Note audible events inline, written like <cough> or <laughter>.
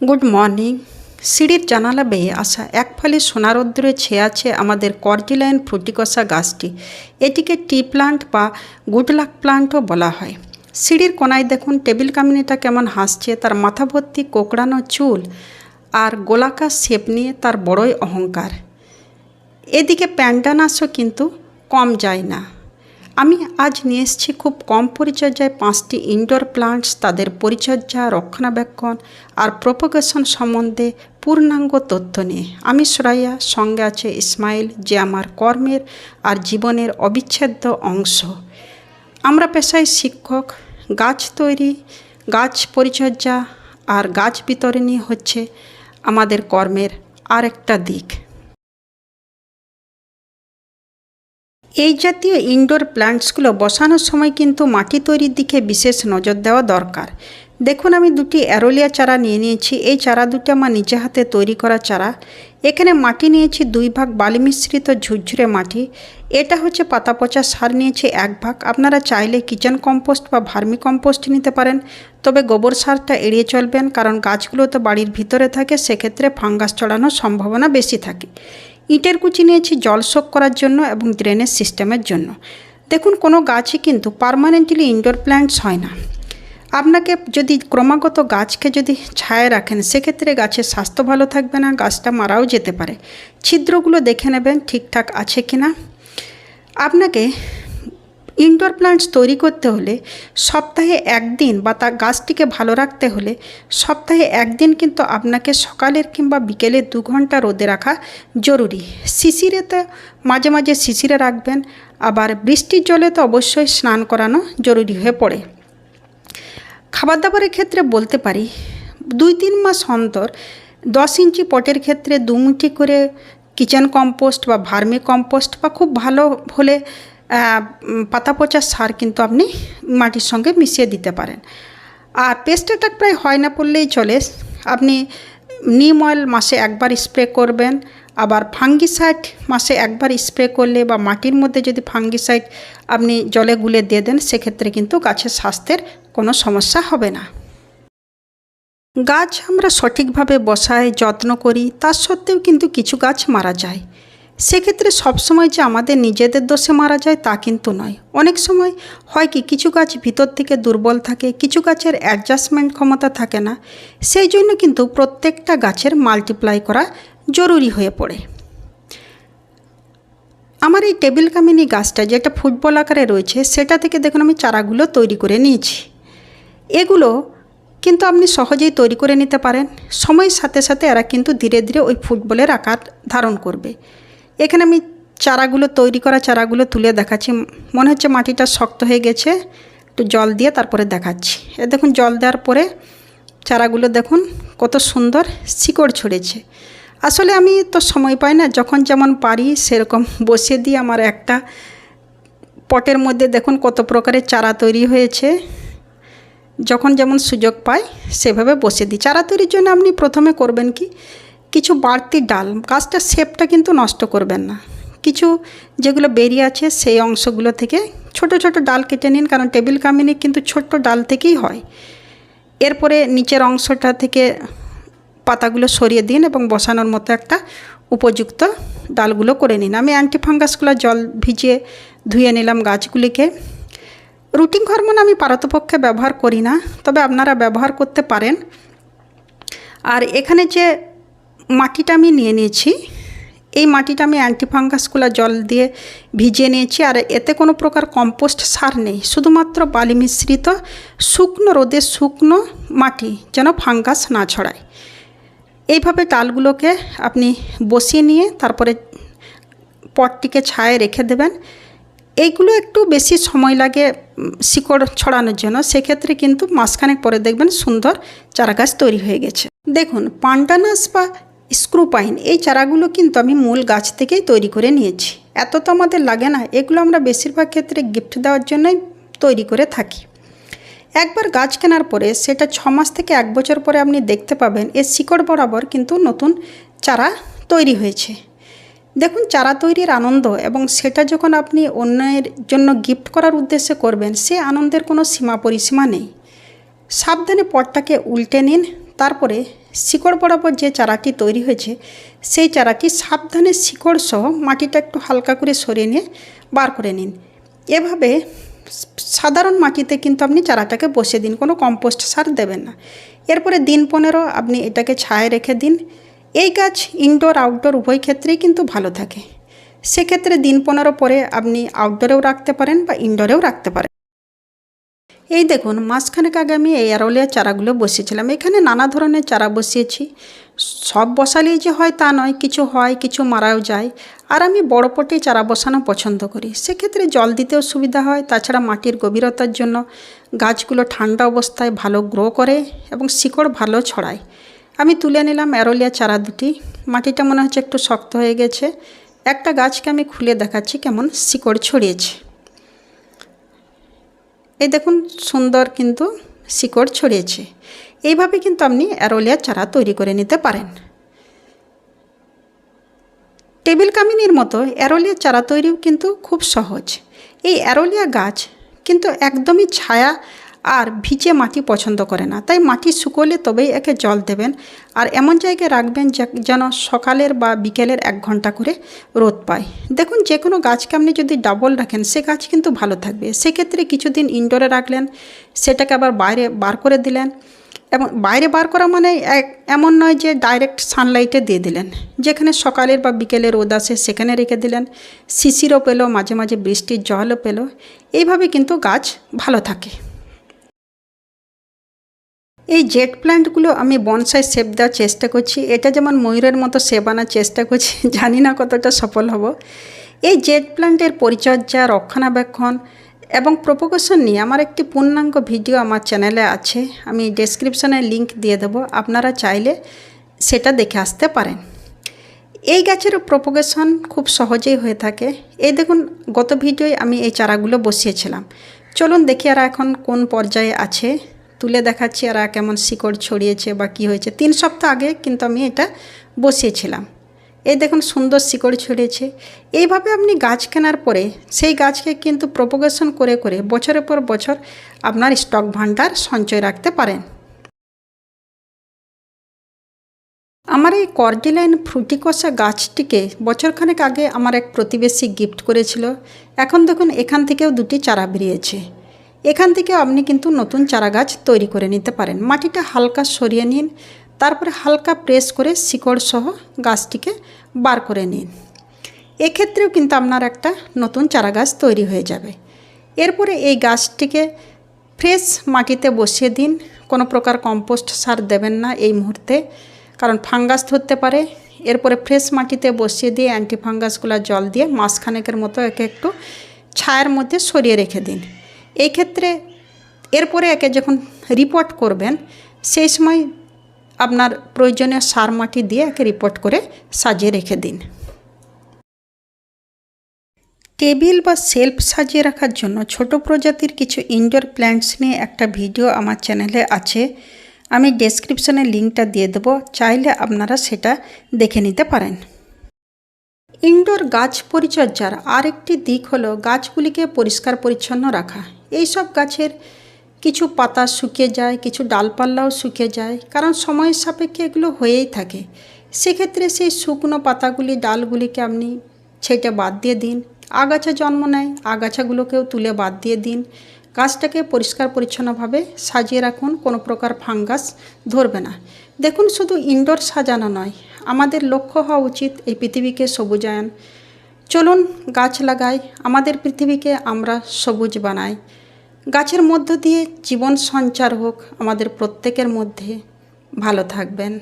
Good morning সিঁড়ির জানালা বেয়ে আসা এক ফালি সোনারোদ্দুরে ছেয়ে আছে আমাদের কর্টিলাইন ফ্রুটিকসা গাছটি। এটিকে টি প্লান্ট বা গুডলাক প্লান্টও বলা হয়। সিঁড়ির কোনায় দেখুন টেবিল কামিনিটা কেমন হাসছে, তার মাথা ভর্তি কোকড়ানো চুল আর গোলাকার শেপ নিয়ে তার বড়ই অহংকার। এদিকে প্যান্ডানাসও কিন্তু কম যায় না। আমি আজ নিয়ে এসেছি খুব কম পরিচর্যায় পাঁচটি ইনডোর প্লান্টস তাদের পরিচর্যা, রক্ষণাবেক্ষণ আর প্রোপোগেশন সম্বন্ধে পূর্ণাঙ্গ তথ্য নিয়ে। আমি সুরাইয়া, সঙ্গে আছে ইসমাইল, যে আমার কর্মের আর জীবনের অবিচ্ছেদ্য অংশ। আমরা পেশায় শিক্ষক, গাছ তৈরি, গাছ পরিচর্যা আর গাছ বিতরণী হচ্ছে আমাদের কর্মের আরেকটা দিক। এই জাতীয় ইনডোর প্ল্যান্টসগুলো বসানোর সময় কিন্তু মাটি তৈরির দিকে বিশেষ নজর দেওয়া দরকার। দেখুন, আমি দুটি অ্যারোলিয়া চারা নিয়ে নিয়েছি। এই চারা দুটি আমার নিজে হাতে তৈরি করা চারা। এখানে মাটি নিয়েছি দুই ভাগ বালি মিশ্রিত ঝুরঝুরে মাটি। এটা হচ্ছে পাতা পচা সার নিয়েছি এক ভাগ। আপনারা চাইলে কিচেন কম্পোস্ট বা ভার্মি কম্পোস্ট নিতে পারেন। তবে গোবর সারটা এড়িয়ে চলবেন, কারণ গাছগুলো তো বাড়ির ভিতরে থাকে, সেক্ষেত্রে ফাঙ্গাস চড়ানোর সম্ভাবনা বেশি থাকে। ইটের কুচি নিয়েছি জল শোক করার জন্য এবং ড্রেনেজ সিস্টেমের জন্য। দেখুন, কোনো গাছই কিন্তু পারমানেন্টলি ইনডোর প্ল্যান্টস হয় না। আপনাকে যদি ক্রমাগত গাছকে যদি ছায়া রাখেন, সেক্ষেত্রে গাছের স্বাস্থ্য ভালো থাকবে না, গাছটা মারাও যেতে পারে। ছিদ্রগুলো দেখে নেবেন ঠিকঠাক আছে কি না আপনাকে ইনডোর প্ল্যান্টস তৈরি করতে হলে সপ্তাহে একদিন বা তা গাছটিকে ভালো রাখতে হলে সপ্তাহে একদিন কিন্তু আপনাকে সকালের কিংবা বিকেলে দু ঘণ্টা রোদে রাখা জরুরি। শিশিরেতে মাঝে মাঝে শিশিরে রাখবেন, আবার বৃষ্টির জলে তো অবশ্যই স্নান করানো জরুরি হয়ে পড়ে। খাবার দাবারের ক্ষেত্রে বলতে পারি, দুই তিন মাস অন্তর দশ ইঞ্চি পটের ক্ষেত্রে দু মুঠি করে কিচেন কম্পোস্ট বা ভার্মি কম্পোস্ট বা খুব ভালো হলে পাতা পচা সার কিন্তু আপনি মাটির সঙ্গে মিশিয়ে দিতে পারেন। আর পেস্ট অ্যাটাক প্রায় হয় না পড়লেই চলে। আপনি নিম অয়েল মাসে একবার স্প্রে করবেন, আবার ফাঙ্গিসাইড মাসে একবার স্প্রে করলে বা মাটির মধ্যে যদি ফাঙ্গিসাইড আপনি জলে গুলে দিয়ে দেন, সেক্ষেত্রে কিন্তু গাছের স্বাস্থ্যের কোনো সমস্যা হবে না। গাছ আমরা সঠিকভাবে বসাই যত্ন করি, তার সত্ত্বেও কিন্তু কিছু গাছ মারা যায়। সেক্ষেত্রে সবসময় যে আমাদের নিজেদের দোষে মারা যায় তা কিন্তু নয়। অনেক সময় হয় কি, কিছু গাছ ভিতর থেকে দুর্বল থাকে, কিছু গাছের অ্যাডজাস্টমেন্ট ক্ষমতা থাকে না, সেই জন্য কিন্তু প্রত্যেকটা গাছের মাল্টিপ্লাই করা জরুরি হয়ে পড়ে। আমার এই টেবিল কামিনি গাছটা যেটা ফুটবল আকারে রয়েছে, সেটা থেকে দেখুন আমি চারাগুলো তৈরি করে নিয়েছি। এগুলো কিন্তু আপনি সহজেই তৈরি করে নিতে পারেন। সময়ের সাথে সাথে এরা কিন্তু ধীরে ধীরে ওই ফুটবলের আকার ধারণ করবে। এখানে আমি চারাগুলো তৈরি করা চারাগুলো তুলে দেখাচ্ছি। মনে হচ্ছে মাটিটা শক্ত হয়ে গেছে। একটু জল দিয়ে তারপরে দেখাচ্ছি। এ দেখুন, জল দেওয়ার পরে চারাগুলো দেখুন, কত সুন্দর শিকড় ছড়েছে। আসলে আমি তো সময় পাই না, যখন যেমন পারি সেরকম বসিয়ে দিই আমার একটা পটের মধ্যে। দেখুন, কত প্রকারের চারা তৈরি হয়েছে। যখন যেমন সুযোগ পাই সেভাবে বসে দিই। চারা তৈরির জন্য আপনি প্রথমে করবেন কি? কিছু বাড়তি ডাল, গাছটার শেপটা কিন্তু নষ্ট করবেন না। কিছু যেগুলো বেরিয়ে আছে, সেই অংশগুলো থেকে ছোট ছোট ডাল কেটে নিন, কারণ টেবিল কামিনি কিন্তু ছোট্ট ডাল থেকেই হয়। এরপরে নিচের অংশটা থেকে পাতাগুলো সরিয়ে দিন এবং বসানোর মতো একটা উপযুক্ত ডালগুলো করে নিন। আমি অ্যান্টিফাঙ্গাসগুলো জল ভিজিয়ে ধুয়ে নিলাম গাছগুলিকে। রুটিন হরমোন আমি পারতপক্ষে ব্যবহার করি না, তবে আপনারা ব্যবহার করতে পারেন। আর এখানে যে মাটিটা আমি নিয়ে নিয়েছি। এই মাটিটা আমি অ্যান্টিফাঙ্গাসগুলো জল দিয়ে ভিজিয়ে নিয়েছি আর এতে কোনো প্রকার কম্পোস্ট সার নেই। শুধুমাত্র বালি মিশ্রিত শুকনো রোদে শুকনো মাটি যেন ফাঙ্গাস না ছড়ায়। এইভাবে ডালগুলোকে আপনি বসিয়ে নিয়ে তারপরে পটটিকে ছায়ে রেখে দেবেন। এইগুলো একটু বেশি সময় লাগে শিকড় ছড়ানোর জন্য। সেক্ষেত্রে কিন্তু মাসখানেক পরে দেখবেন সুন্দর চারা গাছ তৈরি হয়ে গেছে। দেখুন পান্ডানাস বা স্ক্রুপাইন এই চারাগুলো কিন্তু আমি মূল গাছ থেকেই তৈরি করে নিয়েছি। এত তো আমাদের লাগে না, এগুলো আমরা বেশিরভাগ ক্ষেত্রে গিফট দেওয়ার জন্যই তৈরি করে থাকি। একবার গাছ কেনার পরে সেটা ছ মাস থেকে এক বছর পরে আপনি দেখতে পাবেন, এর শিকড় বরাবর কিন্তু নতুন চারা তৈরি হয়েছে। দেখুন, চারা তৈরির আনন্দ এবং সেটা যখন আপনি অন্যের জন্য গিফট করার উদ্দেশ্যে করবেন, সে আনন্দের কোনো সীমা পরিসীমা নেই। সাবধানে পটটাকে উল্টে নিন তারপরে শিকড় বরাবর যে চারাটি তৈরি হয়েছে, সেই চারাটি সাবধানে শিকড় সহ মাটিটা একটু হালকা করে সরিয়ে নিয়ে বার করে নিন। এভাবে সাধারণ মাটিতে কিন্তু আপনি চারাটাকে বসিয়ে দিন, কোনো কম্পোস্ট সার দেবেন না। এরপরে দিন পনেরো আপনি এটাকে ছায়ে রেখে দিন। এই গাছ ইনডোর আউটডোর উভয় ক্ষেত্রেই কিন্তু ভালো থাকে। সেক্ষেত্রে দিন পনেরো পরে আপনি আউটডোরেও রাখতে পারেন বা ইনডোরেও রাখতে পারেন। এই দেখুন মাসখানেক আগে আমি এই অ্যারোলিয়া চারাগুলো বসিয়েছিলাম। এখানে নানা ধরনের চারা বসিয়েছি। সব বসালেই যে হয় তা নয়, কিছু হয়, কিছু মারাও যায়। আর আমি বড় পটে চারা বসানো পছন্দ করি। সেক্ষেত্রে জল দিতেও সুবিধা হয়, তাছাড়া মাটির গভীরতার জন্য গাছগুলো ঠান্ডা অবস্থায় ভালো গ্রো করে এবং শিকড় ভালো ছড়ায়। আমি তুলে নিলাম অ্যারোলিয়া চারা দুটি। মাটিটা মনে হচ্ছে একটু শক্ত হয়ে গেছে। একটা গাছকে আমি খুলে দেখাচ্ছি কেমন শিকড় ছড়িয়েছে। এই দেখুন সুন্দর কিন্তু শিকড় ছড়িয়েছে। এইভাবে কিন্তু আপনি অ্যারোলিয়া চারা তৈরি করে নিতে পারেন। টেবিল কামিনির মতো অ্যারোলিয়া চারা তৈরিও কিন্তু খুব সহজ। এই অ্যারোলিয়া গাছ কিন্তু একদমই ছায়া আর ভিজে মাটি পছন্দ করে না। তাই মাটি শুকোলে তবেই একে জল দেবেন। আর এমন জায়গায় রাখবেন যেন সকালের বা বিকেলের এক ঘণ্টা করে রোদ পায়। দেখুন, যে কোনো গাছকে আপনি যদি ডাবল রাখেন, সে গাছ কিন্তু ভালো থাকবে। সেক্ষেত্রে কিছুদিন ইনডোরে রাখলেন, সেটাকে আবার বাইরে বার করে দিলেন এবং বাইরে বার করা মানে এমন নয় যে ডাইরেক্ট সানলাইটে দিয়ে দিলেন। যেখানে সকালের বা বিকেলের রোদ আসে, সেখানে রেখে দিলেন। শিশিরও পেল, মাঝে মাঝে বৃষ্টির জলও পেল। এইভাবে কিন্তু গাছ ভালো থাকে। এই জেট প্ল্যান্টগুলো আমি বনসাই শেপ দেওয়ার চেষ্টা করছি। এটা যেমন ময়ূরের মতো শেপ আনার চেষ্টা করছি, <laughs> জানি না কতটা সফল হব। এই জেট প্ল্যান্টের পরিচর্যা, রক্ষণাবেক্ষণ এবং প্রপোকেশন নিয়ে আমার একটি পূর্ণাঙ্গ ভিডিও আমার চ্যানেলে আছে। আমি ডেসক্রিপশনে লিংক দিয়ে দেবো, আপনারা চাইলে সেটা দেখে আসতে পারেন। এই গাছের প্রপোগেশন খুব সহজেই হয়ে থাকে। এই দেখুন, গত ভিডিওয় আমি এই চারাগুলো বসিয়েছিলাম। চলুন দেখি আর এখন কোন পর্যায়ে আছে। তুলে দেখাচ্ছি আর কেমন শিকড় ছড়িয়েছে বা কী হয়েছে। তিন সপ্তাহ আগে কিন্তু আমি এটা বসিয়েছিলাম। এই দেখুন সুন্দর শিকড় ছড়িয়েছে। এইভাবে আপনি গাছ কেনার পরে সেই গাছকে কিন্তু প্রপোগেশন করে করে বছরের পর বছর আপনার স্টক ভাণ্ডার সঞ্চয় রাখতে পারেন। আমার এই কর্ডিলাইন ফ্রুটিকসা গাছটিকে বছরখানেক আগে আমার এক প্রতিবেশী গিফট করেছিল। এখন দেখুন এখান থেকেও দুটি চারা বেরিয়েছে। এখান থেকে আপনি কিন্তু নতুন চারা গাছ তৈরি করে নিতে পারেন। মাটিটা হালকা সরিয়ে নিন, তারপরে হালকা প্রেস করে শিকড় সহ গাছটিকে বার করে নিন। এক্ষেত্রেও কিন্তু আপনার একটা নতুন চারা গাছ তৈরি হয়ে যাবে। এরপরে এই গাছটিকে ফ্রেশ মাটিতে বসিয়ে দিন। কোনো প্রকার কম্পোস্ট সার দেবেন না এই মুহূর্তে, কারণ ফাঙ্গাস ধরতে পারে। এরপরে ফ্রেশ মাটিতে বসিয়ে দিয়ে অ্যান্টিফাঙ্গাসগুলো জল দিয়ে মাসখানেকের মতো একে একটু ছায়ার মধ্যে সরিয়ে রেখে দিন। এই ক্ষেত্রে এরপরে একে যখন রিপোর্ট করবেন, সেই সময় আপনার প্রয়োজনীয় সার মাটি দিয়ে একে রিপোর্ট করে সাজিয়ে রেখে দিন। টেবিল বা সেলফ সাজিয়ে রাখার জন্য ছোট প্রজাতির কিছু ইনডোর প্ল্যান্টস নিয়ে একটা ভিডিও আমার চ্যানেলে আছে। আমি ডেসক্রিপশনে লিঙ্কটা দিয়ে দেবো, চাইলে আপনারা সেটা দেখে নিতে পারেন। ইনডোর গাছ পরিচর্যার আরেকটি দিক হলো গাছগুলিকে পরিষ্কার পরিচ্ছন্ন রাখা। এই সব গাছের কিছু পাতা শুকিয়ে যায়, কিছু ডালপাল্লাও শুকিয়ে যায়, কারণ সময়ের সাপেক্ষে এগুলো হয়েই থাকে। সেক্ষেত্রে সেই শুকনো পাতাগুলি, ডালগুলিকে আপনি ছেটে বাদ দিয়ে দিন। আগাছা জন্ম নেয়, আগাছাগুলোকেও তুলে বাদ দিয়ে দিন। গাছটাকে পরিষ্কার পরিচ্ছন্নভাবে সাজিয়ে রাখুন, কোনো প্রকার ফাঙ্গাস ধরবে না। দেখুন, শুধু ইনডোর সাজানো নয় আমাদের লক্ষ্য হওয়া উচিত এই পৃথিবীকে সবুজায়ন। চলুন গাছ লাগাই, আমাদের পৃথিবীকে আমরা সবুজ বানাই। গাছের মধ্য দিয়ে জীবন সঞ্চার হোক, আমাদের প্রত্যেকের মধ্যে ভালো থাকবেন।